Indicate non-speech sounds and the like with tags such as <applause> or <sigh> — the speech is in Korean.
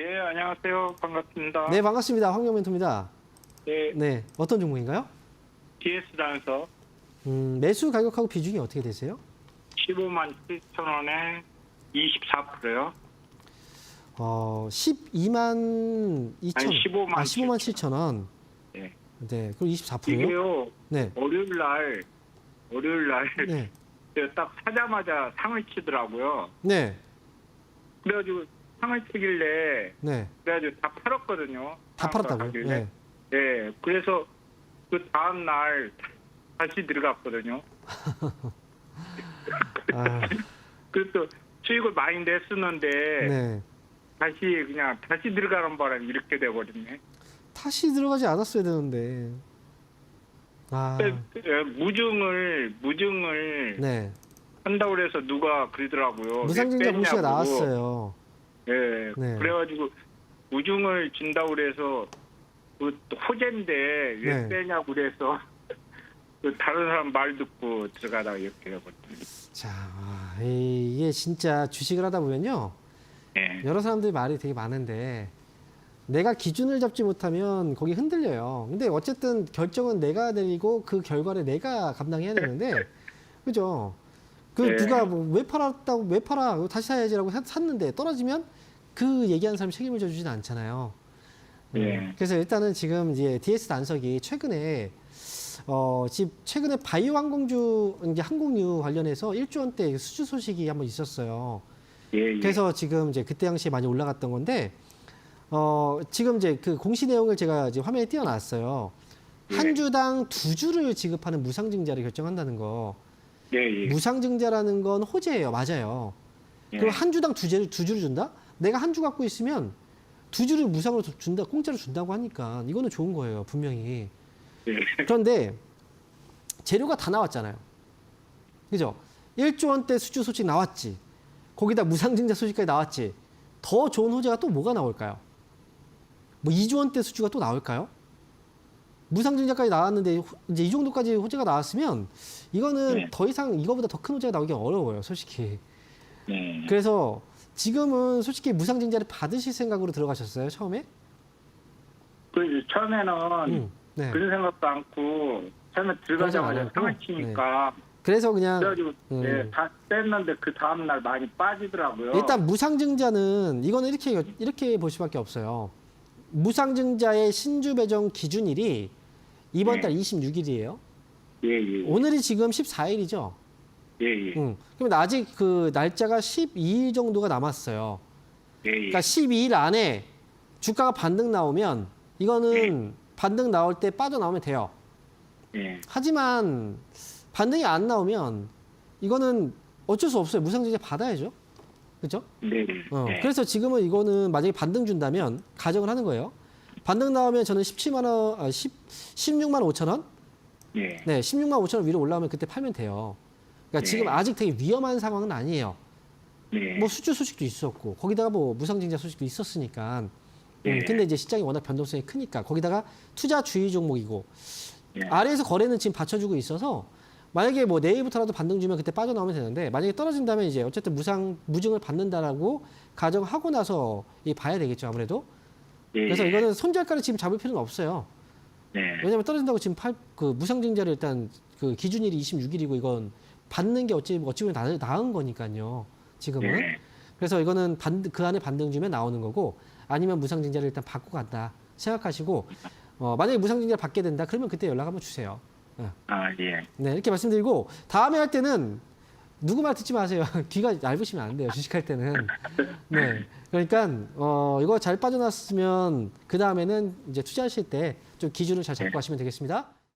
예, 안녕하세요. 반갑습니다. 네, 반갑습니다. 황경 멘토입니다. 네, 네, 어떤 종목인가요? DS 단서 음, 매수 가격하고 비중이 어떻게 되세요? 15만 7천 원에 24%요. 어, 12만 2천 아니, 15만 아, 15만 7천 원. 네. 네, 그럼 24%요? 이게요, 네. 월요일 날, 월요일 날, 네. 제가 딱 사자마자 상을 치더라고요. 네. 그래가지고 상을 치길래, 네. 그래가지고 다 팔았거든요. 다 팔았다고요? 가길래. 네. 네, 그래서 그 다음 날 다시 들어갔거든요. <laughs> 아, 그래서 수익을 많이 냈었는데, 네. 다시 그냥 다시 들어가는 바람에 이렇게 돼버렸네. 다시 들어가지 않았어야 되는데. 아, 그, 그, 무증을 무증을 네. 한다고 그래서 누가 그러더라고요. 무상증자 왜 공시가. 나왔어요. 예. 네. 그래가지고 무증을 준다고 그래서 그 호재인데 왜 네. 빼냐고 그래서 <laughs> 그 다른 사람 말 듣고 들어가다가 이렇게 돼버렸네. 자, 아, 이게 진짜 주식을 하다 보면요. 예. 여러 사람들이 말이 되게 많은데 내가 기준을 잡지 못하면 거기 흔들려요. 근데 어쨌든 결정은 내가 내리고 그 결과를 내가 감당해야 되는데 그죠? 그 네. 누가 뭐 왜 팔았다고 왜 팔아 다시 사야지라고 사- 샀는데 떨어지면 그 얘기하는 사람이 책임을 져주진 않잖아요. 음, 네. 그래서 일단은 지금 이제 DS 단석이 최근에 어, 지금 최근에 바이오 항공주 이제 항공유 관련해서 1조 원대 수주 소식이 한번 있었어요. 예, 예. 그래서 지금 이제 그때 당시에 많이 올라갔던 건데 어 지금 이제 그 공시 내용을 제가 이제 화면에 띄워놨어요. 예. 한 주당 두 주를 지급하는 무상증자를 결정한다는 거. 예, 예. 무상증자라는 건 호재예요, 맞아요. 예. 그럼 한 주당 두 주를 두 주를 준다? 내가 한 주 갖고 있으면 두 주를 무상으로 준다, 공짜로 준다고 하니까 이거는 좋은 거예요, 분명히. 예. 그런데 재료가 다 나왔잖아요. 그죠? 1조 원대 수주 소식 나왔지. 거기다 무상증자 소식까지 나왔지. 더 좋은 호재가 또 뭐가 나올까요? 뭐 2조 원대 수주가 또 나올까요? 무상증자까지 나왔는데 호- 이제 이 정도까지 호재가 나왔으면 이거는 네. 더 이상 이거보다 더 큰 호재가 나오기 어려워요, 솔직히. 네. 그래서 지금은 솔직히 무상증자를 받으실 생각으로 들어가셨어요, 처음에? 그 처음에는 음, 네. 그런 생각도 않고 처음에 들어가자마자 상을 치니까 그래서 그냥 그래가지고 음. 예, 다 뺐는데 그 다음 날 많이 빠지더라고요. 일단 무상증자는 이거는 이렇게 이렇게 볼 수밖에 없어요. 무상증자의 신주 배정 기준일이 이번 네. 달 26일이에요. 예, 예, 오늘이 지금 14일이죠. 예, 예, 응. 그러면 아직 그 날짜가 12일 정도가 남았어요. 예, 예. 그러니까 12일 안에 주가가 반등 나오면 이거는 반등 나올 때 빠져나오면 돼요. 예, 하지만 반등이 안 나오면 이거는 어쩔 수 없어요. 무상증자 받아야죠. 그렇죠? 네, 어, 네. 그래서 지금은 이거는 만약에 반등 준다면 가정을 하는 거예요. 반등 나오면 저는 17만 원, 아, 10, 16만 5천 원? 예, 네, 16만 5천 원 위로 올라오면 그때 팔면 돼요. 그러니까 네. 지금 아직 되게 위험한 상황은 아니에요. 네. 뭐 수주 소식도 있었고 거기다가 뭐 무상증자 소식도 있었으니까. 음, 네. 근데 이제 시장이 워낙 변동성이 크니까 거기다가 투자 주의 종목이고 예. 아래에서 거래는 지금 받쳐주고 있어서 만약에 뭐 내일부터라도 반등 주면 그때 빠져나오면 되는데 만약에 떨어진다면 이제 어쨌든 무상 무증을 받는다라고 가정하고 나서 이 봐야 되겠죠 아무래도 예, 그래서 예. 이거는 손절가를 지금 잡을 필요는 없어요 네, 왜냐하면 떨어진다고 지금 팔 그 무상증자를 일단 그 기준일이 26일이고 이건 받는 게 어찌 어찌 보면 나, 나은 거니까요 지금은 네. 그래서 이거는 반, 그 안에 반등 주면 나오는 거고 아니면 무상증자를 일단 받고 간다 생각하시고 어, 만약에 무상증자를 받게 된다 그러면 그때 연락 한번 주세요. 어. 아, 예. 네 이렇게 말씀드리고 다음에 할 때는 누구 말 듣지 마세요. <laughs> 귀가 얇으시면 안 돼요. 주식할 때는. 네. 그러니까 어, 이거 잘 빠져났으면 그 다음에는 이제 투자하실 때 좀 기준을 잘 잡고 하시면 되겠습니다.